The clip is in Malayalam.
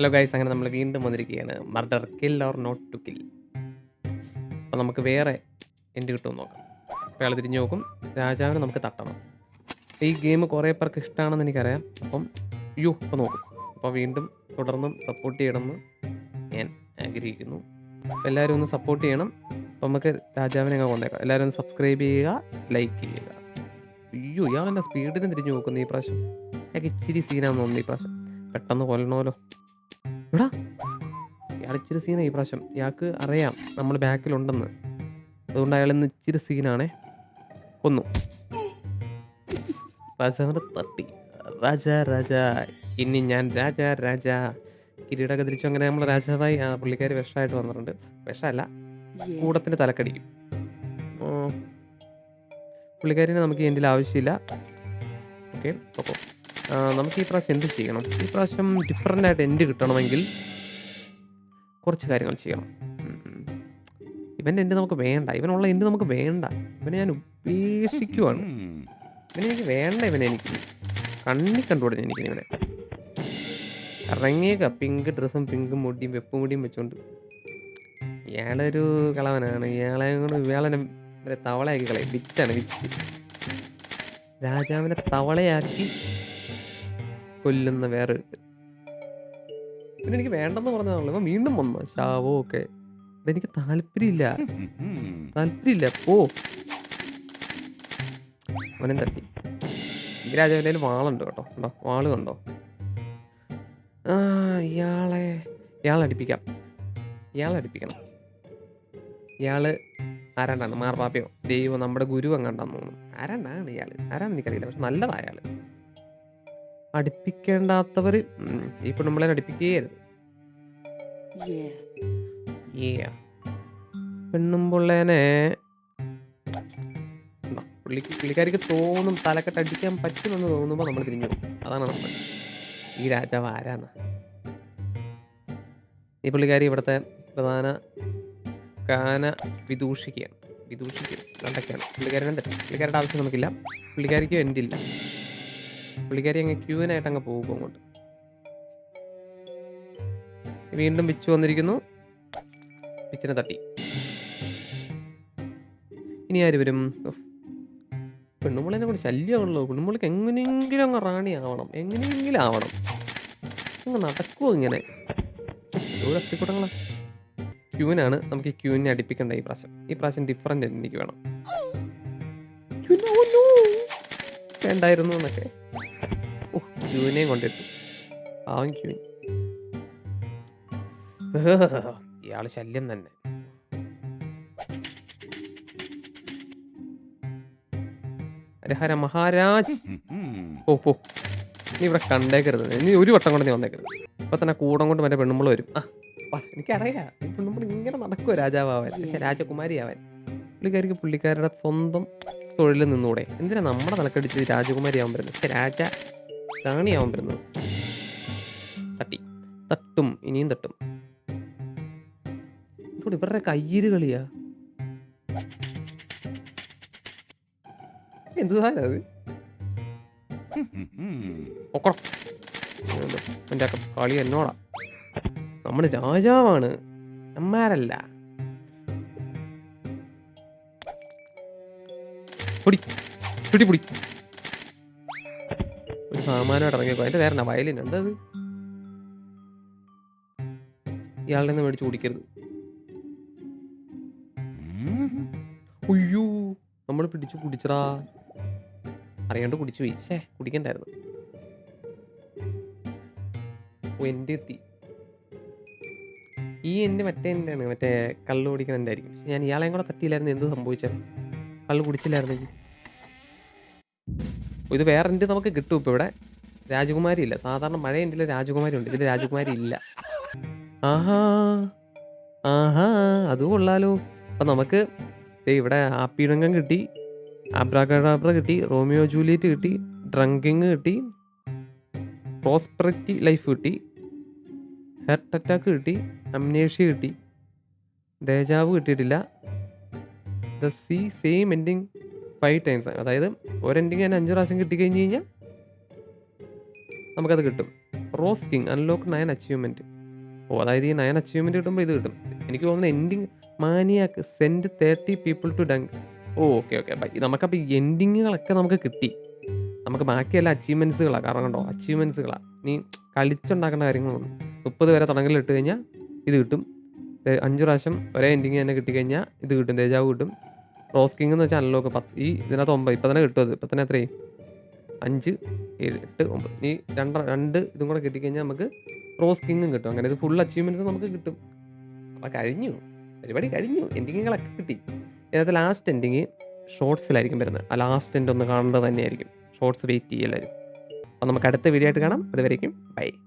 ഹലോ ഗൈസ് അങ്ങനെ നമ്മൾ വീണ്ടും വന്നിരിക്കുകയാണ്. Murder kill or not to kill അപ്പോൾ നമുക്ക് വേറെ എൻഡ് കിട്ടുമെന്ന് നോക്കാം. അപ്പോൾ അയാൾ തിരിഞ്ഞു നോക്കും. രാജാവിനെ നമുക്ക് തട്ടണം. ഈ ഗെയിം കുറേ പേർക്ക് ഇഷ്ടമാണെന്ന് എനിക്കറിയാം. അപ്പം യു അപ്പോൾ നോക്കും. അപ്പോൾ വീണ്ടും തുടർന്നും സപ്പോർട്ട് ചെയ്യണമെന്ന് ഞാൻ ആഗ്രഹിക്കുന്നു. എല്ലാവരും ഒന്ന് സപ്പോർട്ട് ചെയ്യണം. അപ്പോൾ നമുക്ക് രാജാവിനെ അങ്ങ് കൊന്നേക്കാം. എല്ലാവരും ഒന്ന് സബ്സ്ക്രൈബ് ചെയ്യുക ലൈക്ക് ചെയ്യുക. അയ്യോ ഇയാൾ എന്റെ സ്പീഡിന് തിരിഞ്ഞു നോക്കുന്നു ഈ പ്രാവശ്യം. അയാൾക്ക് ഇച്ചിരി സീനാണെന്ന് തോന്നുന്നു ഈ പ്രാവശ്യം. പെട്ടെന്ന് കൊല്ലണമല്ലോ. എടാ ഇയാളിച്ചിരി സീനാണ് ഈ പ്രാവശ്യം. ഇയാൾക്ക് അറിയാം നമ്മൾ ബാക്കിലുണ്ടെന്ന്. അതുകൊണ്ട് അയാൾ ഇന്ന് ഇച്ചിരി സീനാണേ. കൊന്നു. തട്ടി. രാജ രാജ. ഇനി ഞാൻ രാജ രാജ. കിരീടൊക്കെ തിരിച്ചു അങ്ങനെ നമ്മൾ രാജാവായി ആ പുള്ളിക്കാർ വിഷമായിട്ട് വന്നിട്ടുണ്ട്. വിഷമല്ല കൂടത്തിന് തലക്കടിക്കും. പുള്ളിക്കാരിനെ നമുക്ക് എന്റെ ആവശ്യമില്ല. ഓക്കെ അപ്പോൾ നമുക്ക് ഈ പ്രാവശ്യം എന്ത് ചെയ്യണം? ഈ പ്രാവശ്യം ഡിഫറെന്റ് ആയിട്ട് എൻഡ് കിട്ടണമെങ്കിൽ കുറച്ച് കാര്യങ്ങൾ ചെയ്യണം. ഇവന്റെ എൻഡ് നമുക്ക് വേണ്ട. ഇവനുള്ള എൻഡ് നമുക്ക് വേണ്ട. ഇവനെ ഞാൻ ഉപേക്ഷിക്കുവാണ്. ഇവനെ എനിക്ക് വേണ്ട ഇവനെ എനിക്ക്. കണ്ണി കണ്ടുപിടിഞ്ഞു എനിക്ക് ഇവനെ. ഇറങ്ങിയേക്ക. പിങ്ക് ഡ്രസ്സും പിങ്ക് മുടിയും വെപ്പ് മുടിയും വെച്ചോണ്ട്. ഇയാളൊരു കളവനാണ്. ഇയാളെ കൊണ്ട് ഇയാളെ തവളയാക്കി കളയും. വിച്ചാണ് വിച്ച് രാജാവിനെ തവളയാക്കി കൊല്ലുന്ന വേറെ പിന്നെ എനിക്ക് വേണ്ടെന്ന് പറഞ്ഞതാണല്ലോ ഇപ്പൊ വീണ്ടും വന്നു. ശാവോ ഒക്കെ. എനിക്ക് താല്പര്യമില്ല. താല്പര്യമില്ല. പോ. അവനെ തട്ടി. ഈ രാജാവിന്റെ വാളുണ്ട് കേട്ടോ. ഉണ്ടോ? വാൾ കണ്ടോ? ആ ഇയാളെ ഇയാളെ അടിപ്പിക്കാം. ഇയാളെ ആരാണ്ടാണ്? മാർപ്പാപ്പയോ? ദൈവം നമ്മുടെ ഗുരു അങ്ങാണ്ടാന്ന് തോന്നുന്നു. ആരാണ്ടാണ് ഇയാൾ? ആരാണെന്ന് എനിക്കറിയില്ല. പക്ഷെ നല്ലതാ അയാൾ. അടുപ്പിക്കേണ്ടാത്തവർ ഈ പെണ്ണുമ്പളെ അടുപ്പിക്കുകയായിരുന്നു ഉണ്ടോ? പുള്ളിക്ക് പുള്ളിക്കാരിക്ക് തോന്നും തലക്കെട്ട് അടിക്കാൻ പറ്റുമെന്ന് തോന്നുമ്പോൾ നമ്മൾ തിരിഞ്ഞു പോകും. അതാണ് നമ്മൾ ഈ രാജാവ് ആരാന്ന്? ഈ പുള്ളിക്കാരി ഇവിടുത്തെ പ്രധാന കാന വിദൂഷിക്കുകയാണ് വിദൂഷിക്കുക അതൊക്കെയാണ് പുള്ളിക്കാരനെ പുള്ളിക്കാരുടെ ആവശ്യം നമുക്കില്ല. പുള്ളിക്കാരിക്കും എന്റെ ഇല്ല പുള്ളിക്കാരി അങ്ങ് ക്യൂവിനായിട്ട് അങ്ങ് പോകും അങ്ങോട്ട്. വീണ്ടും വിച്ച് വന്നിരിക്കുന്നു. പിച്ചിനെ തട്ടി. ഇനി ആര് വരും. പെണ്ണുമുള്ളിനെ കൂടി ശല്യമാണല്ലോ. പെണ്ണുമുള്ളിക്ക് എങ്ങനെയെങ്കിലും അങ്ങ് റാണി ആവണം. എങ്ങനെയെങ്കിലും ആവണം. അങ്ങ് നടക്കുമോ ഇങ്ങനെ? ഒരു അസ്ഥിക്കൂട്ടങ്ങളാ ക്യൂനാണ് നമുക്ക് ഈ ക്യൂവിനെ അടുപ്പിക്കേണ്ട ഈ പ്രാവശ്യം. ഈ പ്രാവശ്യം ഡിഫറന്റ് എനിക്ക് വേണം. വേണ്ടായിരുന്നു എന്നൊക്കെ. ക്യൂവിനെയും കൊണ്ടിട്ടു. പാവം ക്യൂൻ ഇയാൾ ശല്യം തന്നെ. ഹരഹര മഹാരാജ്. ഓ പോ. നീ ഇവിടെ കണ്ടേക്കരുത്. നീ ഒരു വട്ടം കൊണ്ട് നീ വന്നേക്കരുത്. ഇപ്പൊ തന്നെ കൂടം കൊണ്ട് മറ്റേ പെണ്ണുമ്പോൾ വരും. ആ എനിക്കറിയാം. ഈ പെണ്ണുമ്പോൾ ഇങ്ങനെ നടക്കുമോ രാജാവാൻ പക്ഷെ രാജകുമാരി ആവാൻ പുള്ളിക്കാരിക്ക് പുള്ളിക്കാരുടെ സ്വന്തം തൊഴിൽ നിന്നൂടെ. എന്തിനാ നമ്മുടെ തലക്കടിച്ച് രാജകുമാരി ആവാൻ വരുന്നത്? പക്ഷെ രാജ. റാണിയാവാൻ വരുന്നത്. തട്ടി. തട്ടും ഇനിയും തട്ടും. ഇതോടെ ഇവരുടെ കയ്യിൽ കളിയാ? എന്ത് എന്റെ ഒക്കണം കളി എന്നോടാ. നമ്മൾ രാജാവാണ്. അമ്മാരല്ല പൊടി. പിടി പൊടി. ഒരു സാമാനമായിട്ട് ഇറങ്ങിയപ്പോ അതിന്റെ വേറെ വയലിൻ എന്താ അത്? ഇയാളുടെ നിന്ന് മേടിച്ച് കുടിക്കരുത്. ഉയ്യോ നമ്മൾ പിടിച്ചു കുടിച്ചടാ. അറിയാണ്ട് കുടിച്ചു പോയി. ശേ കുടിക്കണ്ടായിരുന്നു. ഓ എന്റെ എത്തി. ഈ എന്റെ മറ്റേ എന്റെ മറ്റേ കള്ള് കുടിക്കുന്ന എന്റെ ആയിരിക്കും പക്ഷെ ഞാൻ ഇയാളെയും കൂടെ തട്ടിയില്ലായിരുന്നു എന്ത് സംഭവിച്ചത്? കള്ള് കുടിച്ചില്ലായിരുന്നെങ്കിൽ. ഇത് വേറെ എന്റെ നമുക്ക് കിട്ടും ഇപ്പോൾ ഇവിടെ? രാജകുമാരി ഇല്ല. സാധാരണ മഴ എന്റെ രാജകുമാരി ഉണ്ട്. ഇതിൽ രാജകുമാരി ഇല്ല. ആഹാ. ആഹാ. അത് കൊള്ളാലോ. അപ്പം നമുക്ക് ഇവിടെ ആപ്പിഴങ്കം കിട്ടി. ആബ്രാഗഡാബ്ര കിട്ടി. റോമിയോ ജൂലിയറ്റ് കിട്ടി. ഡ്രങ്കിങ് കിട്ടി. പ്രോസ്പെറിറ്റി ലൈഫ് കിട്ടി. ഹെർട്ട് അറ്റാക്ക് കിട്ടി. അംനേഷ്യ കിട്ടി. ദേജാവ് കിട്ടിയിട്ടില്ല. The see same ending. Five times അതായത് ഒരു എൻഡിങ് തന്നെ അഞ്ച് പ്രാവശ്യം കിട്ടിക്കഴിഞ്ഞ് കഴിഞ്ഞാൽ നമുക്കത് കിട്ടും. Rose king unlock nine achievement oh അതായത് ഈ നയൻ അച്ചീവ്മെന്റ് കിട്ടുമ്പോൾ ഇത് കിട്ടും. എനിക്ക് തോന്നുന്നു ending maniac send thirty people to dunk oh okay okay നമുക്കപ്പോൾ ഈ എൻഡിങ്ങുകളൊക്കെ നമുക്ക് കിട്ടി. നമുക്ക് ബാക്കിയെല്ലാം അച്ചീവ്മെന്റ്സുകളാണ് കാരണം കണ്ടോ അച്ചീവ്മെന്റ്സുകളാണ് നീ കളിച്ചുണ്ടാക്കേണ്ട കാര്യങ്ങളുണ്ട് മുപ്പത് വരെ തുടങ്ങലിട്ട് കഴിഞ്ഞാൽ ഇത് കിട്ടും. അഞ്ച് പ്രാവശ്യം ഒരേ എൻഡിങ് തന്നെ കിട്ടിക്കഴിഞ്ഞാൽ ഇത് കിട്ടും. തേജാവ് കിട്ടും. റോസ് കിങ് എന്ന് വെച്ചാൽ അൺലോക്ക് പത്ത് ഈ ഇതിനകത്ത് ഒമ്പത് ഇപ്പം തന്നെ കിട്ടും അത്. ഇപ്പം തന്നെ എത്രയും അഞ്ച് ഏഴ് എട്ട് ഒമ്പത്. ഈ രണ്ട് രണ്ട് ഇതും കൂടെ കിട്ടിക്കഴിഞ്ഞാൽ നമുക്ക് റോസ് കിങ്ങും കിട്ടും. അങ്ങനെ ഇത് ഫുൾ അച്ചീവ്മെന്റ്സ് നമുക്ക് കിട്ടും. അപ്പോൾ കഴിഞ്ഞു. പരിപാടി കഴിഞ്ഞു. എൻഡിങ്ങുകളൊക്കെ കിട്ടി. ഇതിനകത്ത് ലാസ്റ്റ് എൻഡിങ് ഷോർട്സിലായിരിക്കും വരുന്നത്. ആ ലാസ്റ്റ് എൻഡ് ഒന്ന് കാണേണ്ടത് തന്നെയായിരിക്കും. ഷോർട്സ് വെയിറ്റ് ചെയ്യലായിരിക്കും. അപ്പോൾ നമുക്ക് അടുത്ത വീഡിയോ ആയിട്ട് കാണാം. അതുവരേക്കും ബൈ